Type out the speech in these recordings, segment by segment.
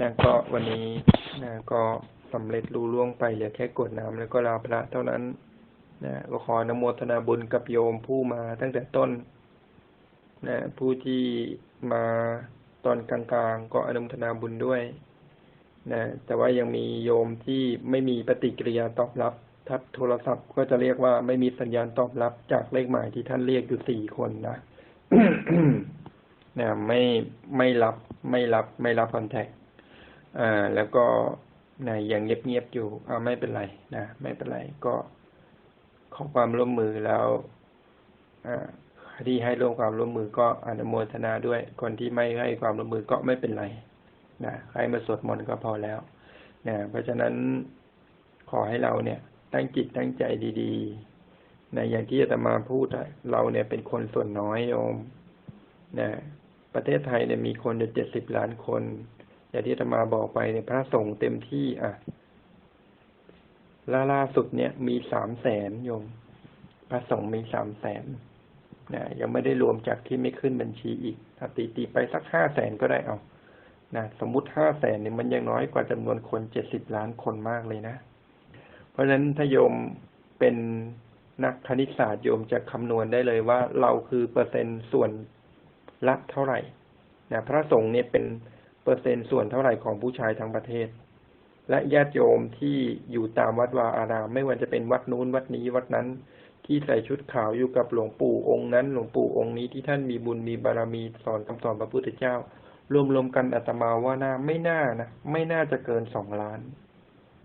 นะก็วันนี้นะก็สำเร็จรูล่วงไปเหลือแค่กดน้ำแล้วก็ลาพระเท่านั้นนะก็ขออนโมทนาบุญกับโยมผู้มาตั้งแต่ต้นนะผู้ที่มาตอนกลางๆ ก็อนุโมทนาบุญด้วยนะแต่ว่ายังมีโยมที่ไม่มีปฏิกิริยาตอบรับทับโทรศัพท์ก็จะเรียกว่าไม่มีสัญญาณตอบรับจากเลขหมายที่ท่านเรียกอยู่สี่คนนะนะไม่ไม่รับไม่รับไม่รับคอนแทค อ่า แล้วก็นะยังเงียบๆอยู่เอาไม่เป็นไรนะไม่เป็นไรก็ขอความร่วมมือแล้วอ่าที่ให้ร่วมความร่วมมือก็อนุโมทนาด้วย คนที่ไม่ให้ความร่วมมือก็ไม่เป็นไรนะใครมาสวดมนต์ก็พอแล้วนะเพราะฉะนั้นขอให้เราเนี่ย ตั้งจิตตั้งใจดีๆนะอย่างที่อาตมาพูดเราเนี่ยเป็นคนส่วนน้อยโยมนะประเทศไทยเนี่ยมีคนอยู่เจ็ดสิบล้านคน อย่างที่อาตมาบอกไปเนี่ยพระสงฆ์เต็มที่ อะล่าล่าสุดเนี่ย มีสามแสนโยม พระสงฆ์มีสามแสนนะยังไม่ได้รวมจากที่ไม่ขึ้นบัญชีอีกถ้าตีตีไปสักห้าแสนก็ได้เอานะสมมุติห้าแสนเนี่ยมันยังน้อยกว่าจำนวนคนเจ็ดสิบล้านคนมากเลยนะ เพราะฉะนั้นถ้าโยมเป็นนักคณิตศาสตร์โยมจะคำนวณได้เลยว่าเราคือเปอร์เซ็นต์ส่วนละเท่าไหร่นะพระสงฆ์เนี่ยเป็น เปอร์เซ็นต์ส่วนเท่าไหร่ของผู้ชายทั้งประเทศ และญาติโยมที่อยู่ตามวัดวาอาราม ไม่ว่าจะเป็นวัดนู้นวัดนี้วัดนั้น ที่ใส่ชุดขาวอยู่กับหลวงปู่องค์นั้น หลวงปู่องค์นี้ที่ท่านมีบุญมีบารมีสอนคำสอนพระพุทธเจ้า รวมๆกันอาตมาว่าน่าไม่น่านะไม่น่าจะเกินสองล้าน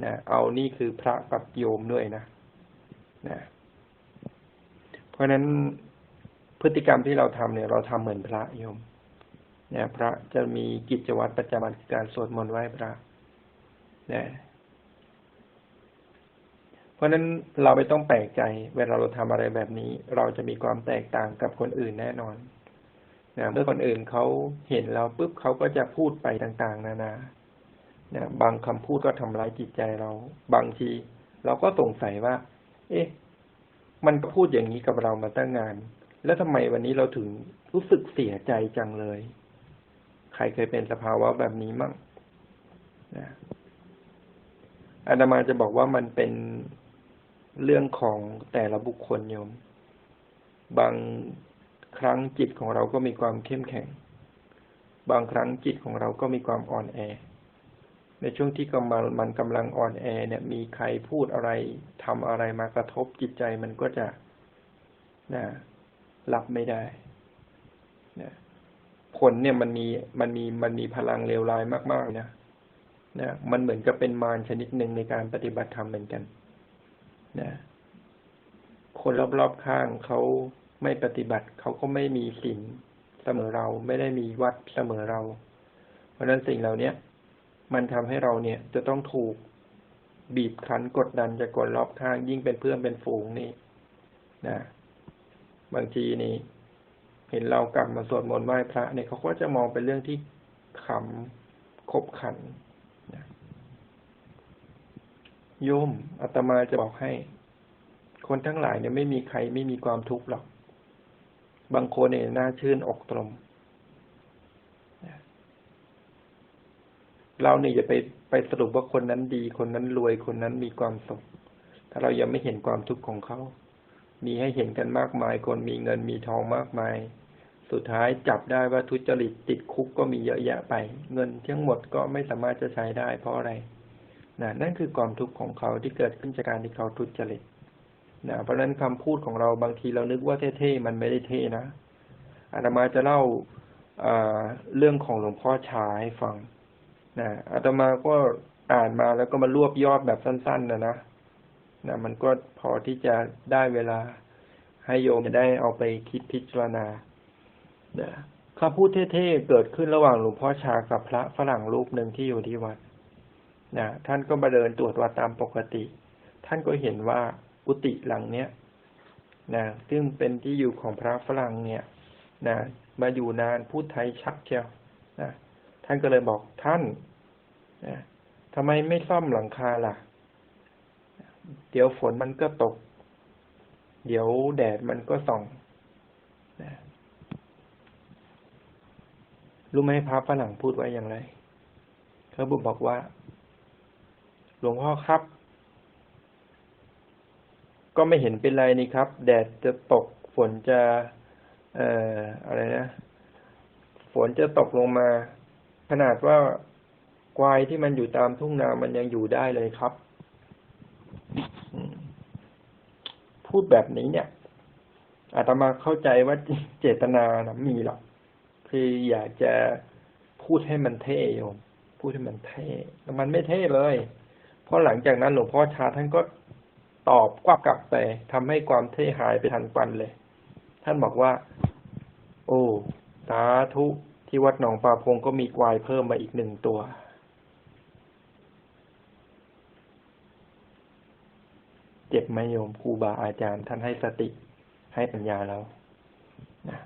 นะเอานี่คือพระกับโยมด้วยนะนะเพราะฉะนั้นพฤติกรรมที่เราทำเนี่ย เราทำเหมือนพระโยม เนี่ยพระจะมีกิจวัตรประจำวันคือการสวดมนต์ไหว้พระเนี่ยเพราะฉะนั้นเราไม่ต้องแปลกใจ เวลาเราทำอะไรแบบนี้ เราจะมีความแตกต่างกับคนอื่นแน่นอนนะเมื่อคนอื่นเขาเห็นเราปุ๊บเขาก็จะพูดไปต่างๆ นานานะบางคำพูดก็ทำร้ายจิตใจเรา บางที เราก็สงสัยว่า เอ๊ะ มันก็พูดอย่างนี้กับเรามาตั้งงาน แล้วทำไมวันนี้เราถึงรู้สึกเสียใจจังเลย ใครเคยเป็นสภาวะแบบนี้มั่งนะอาตมาจะบอกว่ามันเป็นเรื่องของแต่ละบุคคลโยม บางครั้งจิตของเราก็มีความเข้มแข็ง บางครั้งจิตของเราก็มีความอ่อนแอ ในช่วงที่กำลังมันกำลังอ่อนแอ เนี่ย มีใครพูดอะไรทำอะไรมากระทบจิตใจมันก็จะนะรับไม่ได้ ผลเนี่ยมันมีมันมีมันมีพลังเลวร้ายมากๆนะนะมันเหมือนกับเป็นมารชนิดหนึ่งในการปฏิบัติธรรมเหมือนกัน นะ คนรอบๆข้างเขาไม่ปฏิบัติเขาก็ไม่มีศีลเสมอเราไม่ได้มีวัดเสมอเรา เพราะฉะนั้นสิ่งเหล่านี้มันทำให้เราเนี่ย จะต้องถูกบีบคั้นกดดันจากคนรอบข้างยิ่งเป็นเพื่อนเป็นฝูงนี่นะบางทีนี่ เห็นเรากลับมาสวดมนต์ไหว้พระเนี่ยเขาก็จะมองเป็นเรื่องที่ขำขบขันนะโยมอาตมาจะบอกให้ คนทั้งหลายเนี่ยไม่มีใครไม่มีความทุกข์หรอก บางคนเนี่ยน่าชื่นอกตรมเราเนี่ยอย่าไปไปสรุปว่าคนนั้นดี คนนั้นรวยคนนั้นมีความสุข ถ้าเรายังไม่เห็นความทุกข์ของเขา มีให้เห็นกันมากมาย คนมีเงินมีทองมากมาย สุดท้ายจับได้ว่าทุจริตติดคุกก็มีเยอะแยะไป เงินทั้งหมดก็ไม่สามารถจะใช้ได้เพราะอะไรนะนั่นคือความทุกข์ของเขาที่เกิดขึ้นจากการที่เขาทุจริตนะเพราะฉะนั้นคำพูดของเราบางทีเรานึกว่าเท่ๆมันไม่ได้เท่นะอาตมาจะเล่าเรื่องของหลวงพ่อชาให้ฟังนะอาตมาก็อ่านมาแล้วก็มารวบยอดแบบสั้น ๆ นะนะ นะมันก็พอที่จะได้เวลาให้โยมจะได้เอาไปคิดพิจารณานะคำพูดเท่ๆเกิดขึ้นระหว่างหลวงพ่อชากับพระฝรั่งรูปหนึ่งที่อยู่ที่วัดนะท่านก็มาเดินตรวจวัดตามปกติ ท่านก็เห็นว่ากุฏิหลังเนี้ยนะซึ่งเป็นที่อยู่ของพระฝรั่งเนี่ยนะมาอยู่นานพูดไทยชัดเชียวนะท่านก็เลยบอกท่านนะทำไมไม่ซ่อมหลังคาล่ะ เดี๋ยวฝนมันก็ตก เดี๋ยวแดดมันก็ส่องนะรู้ไหมพระฝรั่งพูดไว้อย่างไรเขาบอกว่า หลวงพ่อครับ ก็ไม่เห็นเป็นไรนี่ครับ แดดจะตกฝนจะ เอ่ออะไรนะฝนจะตกลงมา ขนาดว่าควายที่มันอยู่ตามทุ่งนามันยังอยู่ได้เลยครับ พูดแบบนี้เนี่ยอาตมาเข้าใจว่าเจตนานะมีหรอก คืออยากจะพูดให้มันเท่โยม พูดให้มันเท่แต่มันไม่เท่เลย เพราะหลังจากนั้นหลวงพ่อชาท่านก็ตอบกวับกลับไปทำให้ความเท่หายไปทันควันเลย ท่านบอกว่า โอ้สาธุที่วัดหนองปลาพงก็มีควายเพิ่มมาอีกหนึ่งตัว เจ็บไหมโยมครูบาอาจารย์ท่านให้สติให้ปัญญาเรานะ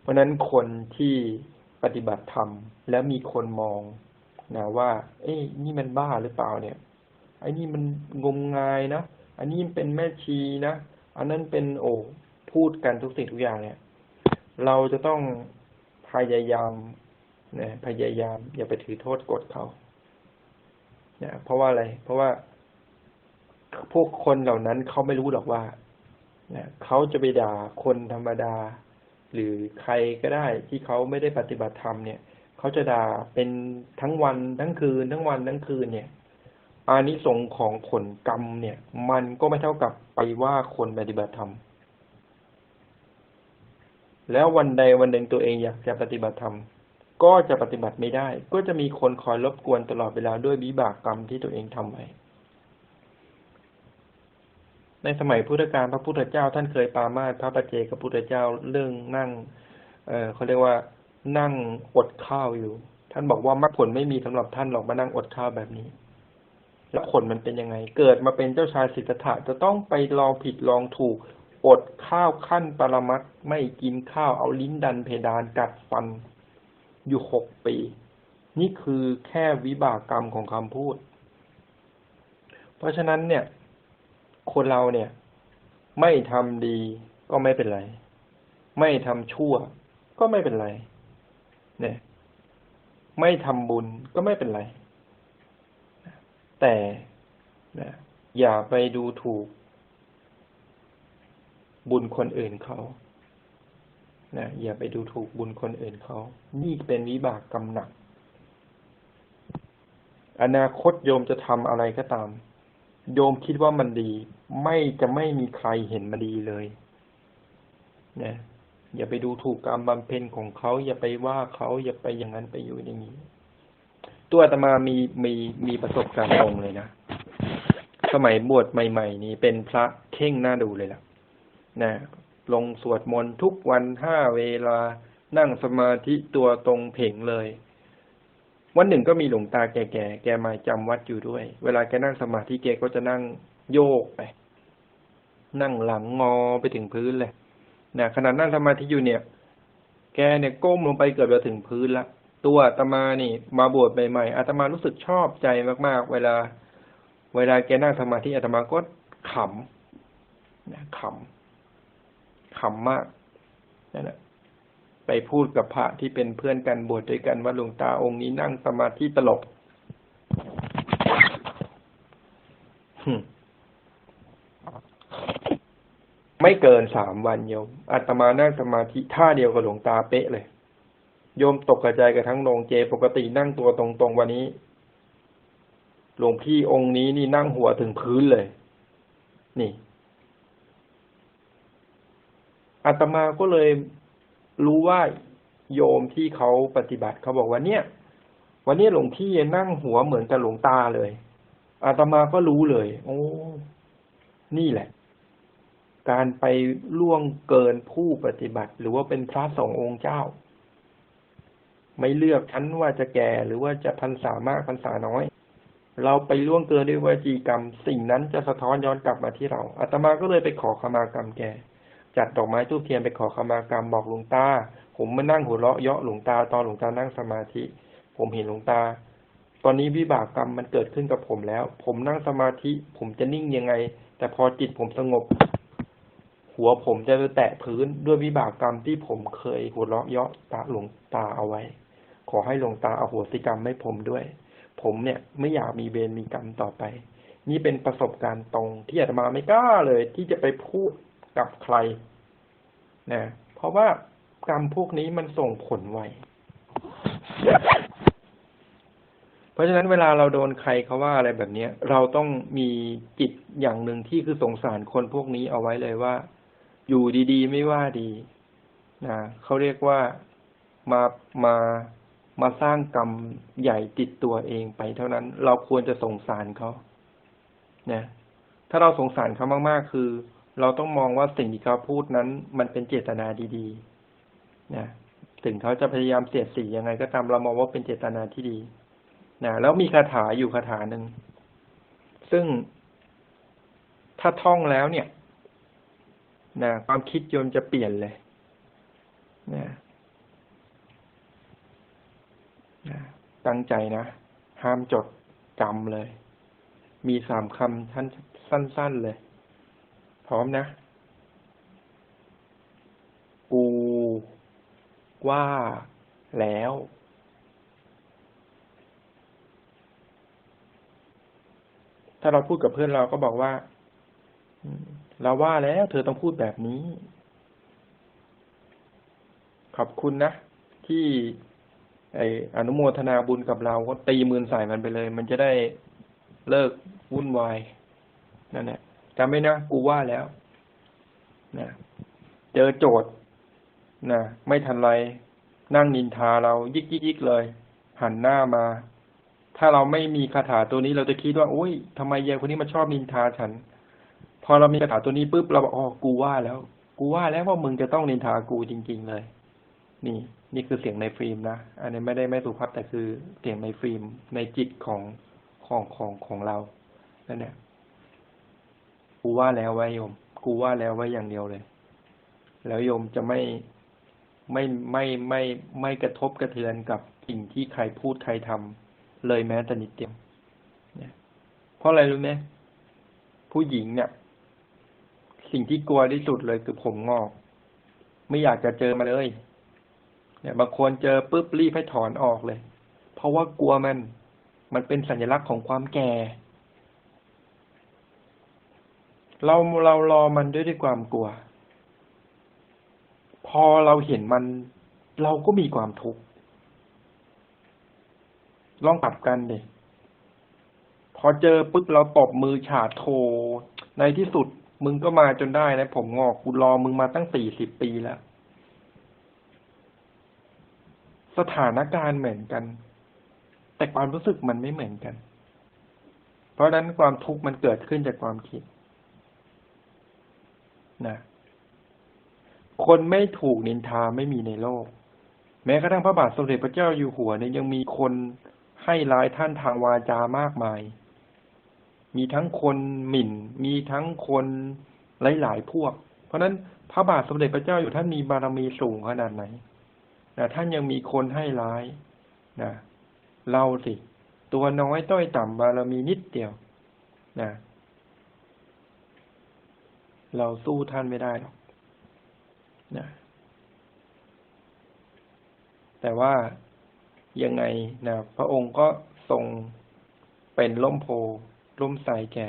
เพราะนั้นคนที่ปฏิบัติธรรมแล้วมีคนมองนะว่า เอ้ยนี่มันบ้าหรือเปล่าเนี่ยไอ้นี่มันงมงายนะอันนี้เป็นแม่ชีนะอันนั้นเป็นโอ้พูดกันทุกสิ่งทุกอย่างเนี่ย เราจะต้องพยายามนะพยายาม อย่าไปถือโทษกดเขาเนี่ยเพราะว่าอะไร เพราะว่า พวกคนเหล่านั้นเขาไม่รู้หรอกว่าเขาจะไปด่าคนธรรมดา หรือใครก็ได้ที่เขาไม่ได้ปฏิบัติธรรมเนี่ยเขาจะด่าเป็นทั้งวันทั้งคืน ทั้งวันทั้งคืนเนี่ยอานิสงส์ของผลกรรมเนี่ย มันก็ไม่เท่ากับไปว่าคนปฏิบัติธรรม แล้ววันใดวันหนึ่งตัวเองอยากจะปฏิบัติธรรม ก็จะปฏิบัติไม่ได้ ก็จะมีคนคอยรบกวนตลอดเวลาด้วยวิบากกรรมที่ตัวเองทำไว้ ในสมัยพุทธกาลพระพุทธเจ้าท่านเคยปามาสพระปัจเจกพุทธเจ้าเรื่องนั่ง เออเขาเรียกว่านั่งอดข้าวอยู่ ท่านบอกว่ามรรคผลไม่มีสำหรับท่านหรอกมานั่งอดข้าวแบบนี้ แล้วผลมันเป็นยังไง เกิดมาเป็นเจ้าชายสิทธัตถะจะต้องไปลองผิดลองถูกอดข้าวขั้นปรมัตถ์ไม่กินข้าวเอาลิ้นดันเพดานกัดฟันอยู่หกปี นี่คือแค่วิบากกรรมของคำพูด เพราะฉะนั้นเนี่ย คนเราเนี่ย ไม่ทำดีก็ไม่เป็นไร ไม่ทำชั่ว ก็ไม่เป็นไร เนี่ย ไม่ทำบุญก็ไม่เป็นไร แต่นะอย่าไปดูถูก บุญคนอื่นเขานะอย่าไปดูถูกบุญคนอื่นเขา นี่เป็นวิบากกรรมหนัก อนาคตโยมจะทำอะไรก็ตาม โยมคิดว่ามันดี ไม่จะไม่มีใครเห็นมันดีเลยนะอย่าไปดูถูกกรรมบำเพ็ญของเขาอย่าไปว่าเขาอย่าไปอย่างนั้นไปอยู่อย่างนี้ ตัวอาตมามีมีมีประสบการณ์ตรงเลยนะสมัยบวชใหม่ ๆ นี้เป็นพระเข่งหน้าดูเลยล่ะ นะลงสวดมนต์ทุกวันห้าเวลานั่งสมาธิตัวตรงเพ่งเลย วันหนึ่งก็มีหลวงตาแก่ๆ แกมาจำวัดอยู่ด้วย เวลาแกนั่งสมาธิแกก็จะนั่งโยกไป นั่งหลังงอไปถึงพื้นเลยนะขณะนั่งสมาธิอยู่เนี่ย แกเนี่ยก้มลงไปเกือบจะถึงพื้นละ ตัวอาตมานี่ มาบวชใหม่ๆอาตมารู้สึกชอบใจมากๆ เวลา เวลาแกนั่งสมาธิอาตมาก็ขำนะขำขำมากนั่นแหละ ไปพูดกับพระที่เป็นเพื่อนกันบวชด้วยกันว่าหลวงตาองค์นี้นั่งสมาธิตลกไม่เกินสามวันโยมอาตมานั่งสมาธิท่าเดียวกับหลวงตาเป๊ะเลย โยมตกกระจายกับทั้งโรงเจปกตินั่งตัวตรงๆวันนี้ หลวงพี่องค์นี้นี่นั่งหัวถึงพื้นเลย นี่อาตมาก็เลย รู้ว่าโยมที่เขาปฏิบัติเขาบอกว่าเนี่ย วันนี้หลวงพี่นั่งหัวเหมือนกับหลวงตาเลยอาตมาก็รู้เลย โอ้ นี่แหละ การไปล่วงเกินผู้ปฏิบัติ หรือว่าเป็นพระสององค์เจ้า ไม่เลือกชั้นว่าจะแก่หรือว่าจะพรรษามากพรรษาน้อย เราไปล่วงเกินด้วยวจีกรรม สิ่งนั้นจะสะท้อนย้อนกลับมาที่เราอาตมาก็เลยไปขอขมากรรมแก จัดดอกไม้ทูบเทียนไปขอขมากรรมบอกหลวงตา ผมมานั่งหัวเราะเยาะหลวงตาตอนหลวงตานั่งสมาธิ ผมเห็นหลวงตา ตอนนี้วิบากกรรมมันเกิดขึ้นกับผมแล้ว ผมนั่งสมาธิ ผมจะนิ่งยังไง แต่พอจิตผมสงบ หัวผมจะไปแตะพื้นด้วยวิบากกรรมที่ผมเคยหัวเราะเยาะตาหลวงตาเอาไว้ ขอให้หลวงตาเอาหัวสิกรรมให้ผมด้วย ผมเนี่ยไม่อยากมีเวรมีกรรมต่อไป นี่เป็นประสบการณ์ตรงที่อาตมาไม่กล้าเลย ที่จะไปพูด กับใครนะเพราะว่ากรรมพวกนี้มันส่งผลไวเพราะฉะนั้นเวลาเราโดนใครเขาว่าอะไรแบบนี้เราต้องมีจิตอย่างหนึ่งที่คือสงสารคนพวกนี้เอาไว้เลยว่า อยู่ดีๆไม่ว่าดีนะเขาเรียกว่ามามามาสร้างกรรมใหญ่ติดตัวเองไปเท่านั้น เราควรจะสงสารเขานะถ้าเราสงสารเขามากๆ คือ เราต้องมองว่าสิ่งที่เขาพูดนั้น มันเป็นเจตนาดีๆนะถึงเขาจะพยายามเสียดสียังไง ก็ตามเรามองว่าเป็นเจตนาที่ดีนะแล้วมีคาถาอยู่คาถาหนึ่งซึ่งถ้าท่องแล้วเนี่ยนะความคิดโยมจะเปลี่ยนเลยนะนะตั้งใจนะ ห้ามจดจำเลย มีสามคำท่านสั้น ๆเลย พร้อมนะ กูว่าแล้ว ถ้าเราพูดกับเพื่อนเราก็บอกว่าเราว่าแล้วเธอต้องพูดแบบนี้ ขอบคุณนะ ที่ ไออนุโมทนาบุญกับเราก็ตีมือใส่มันไปเลย มันจะได้เลิกวุ่นวาย นั่นแหละ จำไม่นะกูว่าแล้วนะเจอโจทย์นะไม่ทันไร นั่งนินทาเรายิกยิกยิกเลย หันหน้ามา ถ้าเราไม่มีคาถาตัวนี้เราจะคิดว่าโอ้ยทำไมยายคนนี้มาชอบนินทาฉัน พอเรามีคาถาตัวนี้ปุ๊บเราบอกอ๋อกูว่าแล้ว กูว่าแล้วว่ามึงจะต้องนินทากูจริง ๆ เลย นี่ นี่คือเสียงในฟิล์มนะอันนี้ไม่ได้ไม่สุภาพแต่คือเสียงในฟิล์มในจิตของของของของเรานั่นแหละ กูว่าแล้วไว้โยม กูว่าแล้วไว้อย่างเดียวเลย แล้วโยมจะไม่ไม่ไม่ไม่ไม่กระทบกระเทือนกับสิ่งที่ใครพูดใครทำเลยแม้แต่นิดเดียวเนี่ยเพราะอะไรรู้ไหมผู้หญิงเนี่ย สิ่งที่กลัวที่สุดเลยคือผมงอก ไม่อยากจะเจอมาเลย เนี่ยบางคนเจอปุ๊บรีบให้ถอนออกเลย เพราะว่ากลัวมัน มันเป็นสัญลักษณ์ของความแก่ เราเรารอมันด้วยด้วยความกลัว พอเราเห็นมัน เราก็มีความทุกข์ลองปรับกันดิพอเจอปุ๊บเราตบมือฉาดโทในที่สุดมึงก็มาจนได้นะผมงอกกูรอมึงมาตั้งสี่สิบปีแล้ว สถานการณ์เหมือนกัน แต่ความรู้สึกมันไม่เหมือนกัน เพราะฉะนั้นความทุกข์มันเกิดขึ้นจากความคิด นะคนไม่ถูกนินทาไม่มีในโลก แม้กระทั่งพระบาทสมเด็จพระเจ้าอยู่หัวเนี่ยยังมีคนให้ร้ายท่านทางวาจามากมาย มีทั้งคนหมิ่น มีทั้งคนหลายๆพวก เพราะนั้นพระบาทสมเด็จพระเจ้าอยู่ท่านมีบารมีสูงขนาดไหนนะท่านยังมีคนให้ร้ายนะเราสิ ตัวน้อยต้อยต่ำบารมีนิดเดียวนะ เราสู้ท่านไม่ได้หรอกนะแต่ว่ายังไงนะพระองค์ก็ทรงเป็นล่มโพล่มใสแก่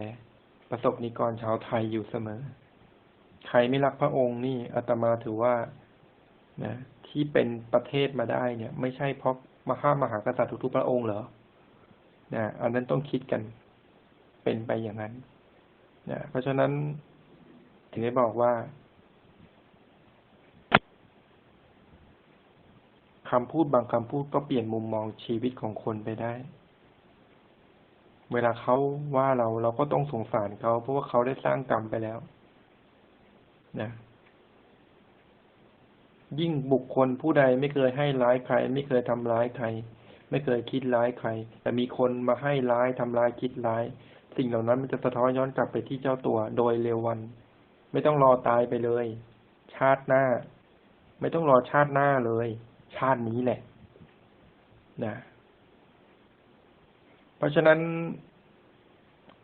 ประสบนิกรชาวไทยอยู่เสมอ ใครไม่รักพระองค์นี่อาตมาถือว่านะที่เป็นประเทศมาได้เนี่ย ไม่ใช่เพราะมหามหากษัตริย์ทุกพระองค์เหรอนะอันนั้นต้องคิดกันเป็นไปอย่างนั้นนะเพราะฉะนั้น ถึงได้บอกว่าคำพูดบางคำพูดก็เปลี่ยนมุมมองชีวิตของคนไปได้ เวลาเขาว่าเราเราก็ต้องสงสารเขา เพราะว่าเขาได้สร้างกรรมไปแล้ว นะ ยิ่งบุคคลผู้ใดไม่เคยให้ร้ายใคร ไม่เคยทำร้ายใคร ไม่เคยคิดร้ายใคร แต่มีคนมาให้ร้ายทำร้ายคิดร้าย สิ่งเหล่านั้นมันจะสะท้อนย้อนกลับไปที่เจ้าตัวโดยเร็ววัน ไม่ต้องรอตายไปเลย ชาติหน้า ไม่ต้องรอชาติหน้าเลย ชาตินี้แหละนะเพราะฉะนั้น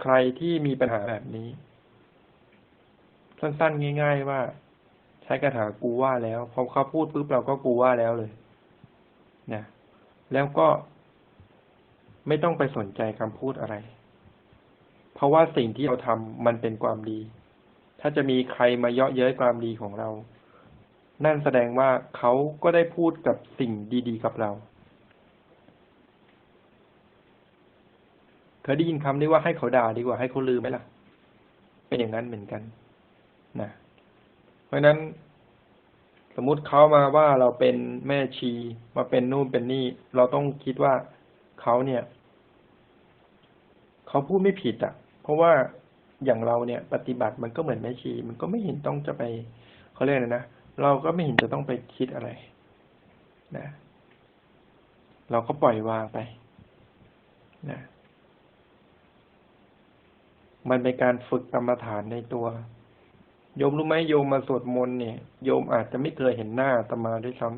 ใครที่มีปัญหาแบบนี้ สั้นๆ ง่าย ๆ ว่า ใช้คาถากูว่าแล้วพอเขาพูดปุ๊บเราก็กูว่าแล้วเลยนะแล้วก็ไม่ต้องไปสนใจคำพูดอะไร เพราะว่าสิ่งที่เราทำมันเป็นความดี ถ้าจะมีใครมาเยาะเย้ยความดีของเรา นั่นแสดงว่าเขาก็ได้พูดกับสิ่งดีๆกับเรา เคยได้ยินคำนี้ว่าให้เขาด่าดีกว่าให้เขาลืมไหมล่ะ เป็นอย่างนั้นเหมือนกันนะ เพราะนั้นสมมุติเขามาว่าเราเป็นแม่ชีมาเป็นนู่นเป็นนี่ เราต้องคิดว่าเขาเนี่ย เขาพูดไม่ผิดอะ เพราะว่า อย่างเราเนี่ย ปฏิบัติมันก็เหมือนแม่ชี มันก็ไม่เห็นต้องจะไปเขาเรียกอะไรนะเราก็ไม่เห็นจะต้องไปคิดอะไร นะ เราก็ปล่อยวางไป นะมันเป็นการฝึกกรรมฐานในตัว โยมรู้ไหมโยมมาสวดมนต์เนี่ย โยมอาจจะไม่เคยเห็นหน้าตมาด้วยซ้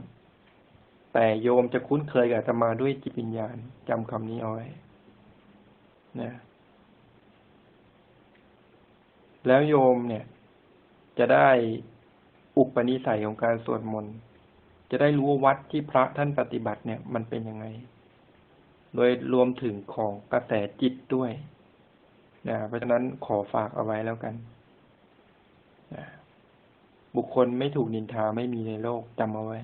ำแต่โยมจะคุ้นเคยกับตมาด้วยจิตวิญญาณจำคำนี้เอาไว้นะ แล้วโยมเนี่ย จะได้อุปนิสัยของการสวดมนต์จะได้รู้ว่าวัดที่พระท่านปฏิบัติเนี่ย มันเป็นยังไง โดยรวมถึงของกระแสจิตด้วยนะเพราะฉะนั้นขอฝากเอาไว้แล้วกันนะบุคคลไม่ถูกนินทาไม่มีในโลกจำเอาไว้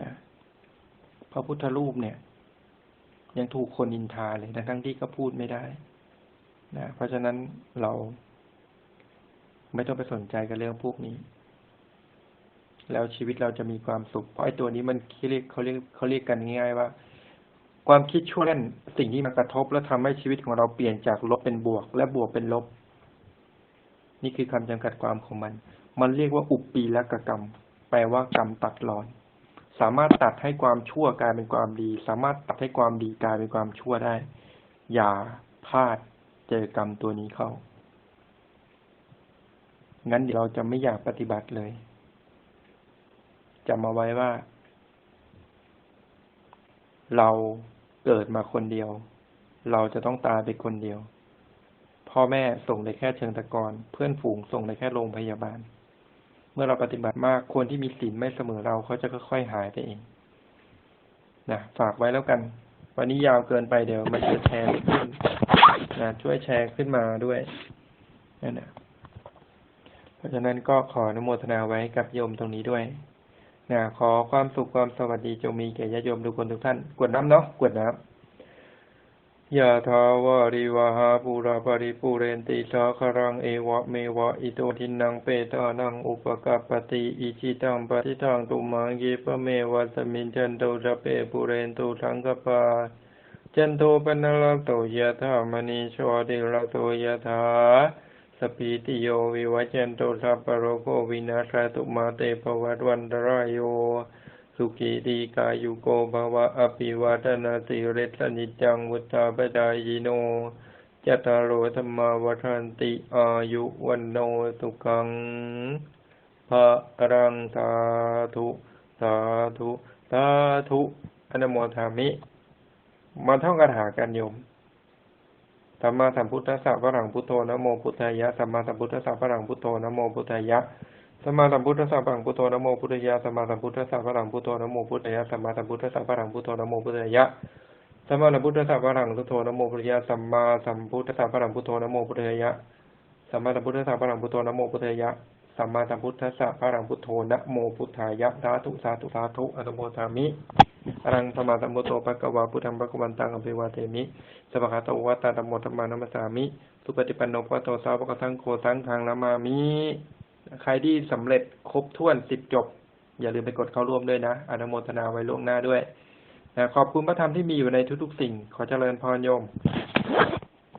นะพระพุทธรูปเนี่ย ยังถูกคนนินทาเลยทั้งที่ก็พูดไม่ได้ นะเพราะฉะนั้นเราไม่ต้องไปสนใจกับเรื่องพวกนี้ แล้วชีวิตเราจะมีความสุข เพราะไอ้ตัวนี้มันเรียกเขาเรียกเขาเรียกกันง่ายๆว่า ความคิดชั่วเล่นสิ่งที่มากระทบแล้วทำให้ชีวิตของเราเปลี่ยนจากลบเป็นบวก และบวกเป็นลบ นี่คือคำจำกัดความของมัน มันเรียกว่าอุปปีละกกรรม แปลว่ากรรมตัดรอน สามารถตัดให้ความชั่วกลายเป็นความดี สามารถตัดให้ความดีกลายเป็นความชั่วได้ อย่าพลาด เจอกรรมตัวนี้เข้า งั้นเดี๋ยวเราจะไม่อยากปฏิบัติเลยจำมาไว้ว่า เราเกิดมาคนเดียว เราจะต้องตายไปคนเดียว พ่อแม่ส่งได้แค่เชิงตะกอนเพื่อนฝูงส่งได้แค่โรงพยาบาล เมื่อเราปฏิบัติมากคนที่มีศีลไม่เสมอเราเขาจะค่อยๆหายไปเองนะฝากไว้แล้วกัน วันนี้ยาวเกินไปเดี๋ยวมันจะแชร์ขึ้น นะช่วยแชร์ขึ้นมาด้วยนั่นแหละเพราะฉะนั้นก็ขออนุโมทนาไว้กับโยมตรงนี้ด้วยนะขอความสุขความสวัสดีจงมีแก่ญาติโยมทุกคนทุกท่าน กวดน้ำเนาะกวดน้ำยะทาวาริวหาปูราปริปูเรนติสาครังเอวะเมวะอิโตทินังเปตานังอุปกาปติอิจิตังปฏิทังตุมังเยปะเมวะสมินจันโตระเปปูเรนตุสังกปา จันโทปนลโตยะธามณีโชติลโตยะธาสปีติโยวิวัจันโตสัพพโรโควินาศตุมาเตภวัตวันตรายโยสุขีดีกายุโกภวะอภิวัตนาสิเรสนิจังวุฒาปดายโนจัตตารโอธรรมาวันติอายุวันโนสุขังพระรังสาธุ สาธุ สาธุอนโมทามิ มาท่องคาถากันโยมธรรมาสัมพุทธัสัพพังพุทโธนะโมพุทธายะธรรมาสัมพุทธัสัพพังพุทโธนะโมพุทธายะสมมาสัมพุทธัสัพพังพุทโธนะโมพุทธายะสมมาสัมพุทธัสัพพังพุทโธนะโมพุทธายะสมมาสัมพุทธัสัพพังพุทโธนะโมพุทธายะสมมาสัมพุทธัสัพพังพุทโธนะโมพุทธายะสมมาสัมพุทธัสัพพังพุทโธนะโมพุทธายะสมมาสัมพุทธัสัพพังพุทโธนะโมพุทธายะสมมาสัมพุทธัสัพพังพุทโธนะโมพุทธายะสาธุสาธุสาธุอนุโมทามิ อรังสมาสัมพุทโธปะกวาพุทธังปะกวันตังอภิวาเทมิสัพพะตวัตตาธรรมโธรรมานัมสามิ สุปฏิปันโนพระโตสาวกทั้งโคทั้งทางละมามิ ใครที่สำเร็จครบถ้วนสิบจบ อย่าลืมไปกดเข้าร่วมด้วยนะ อนุโมทนาไว้ล่วงหน้าด้วย ขอบคุณพระธรรมที่มีอยู่ในทุกๆสิ่ง ขอเจริญพรโยม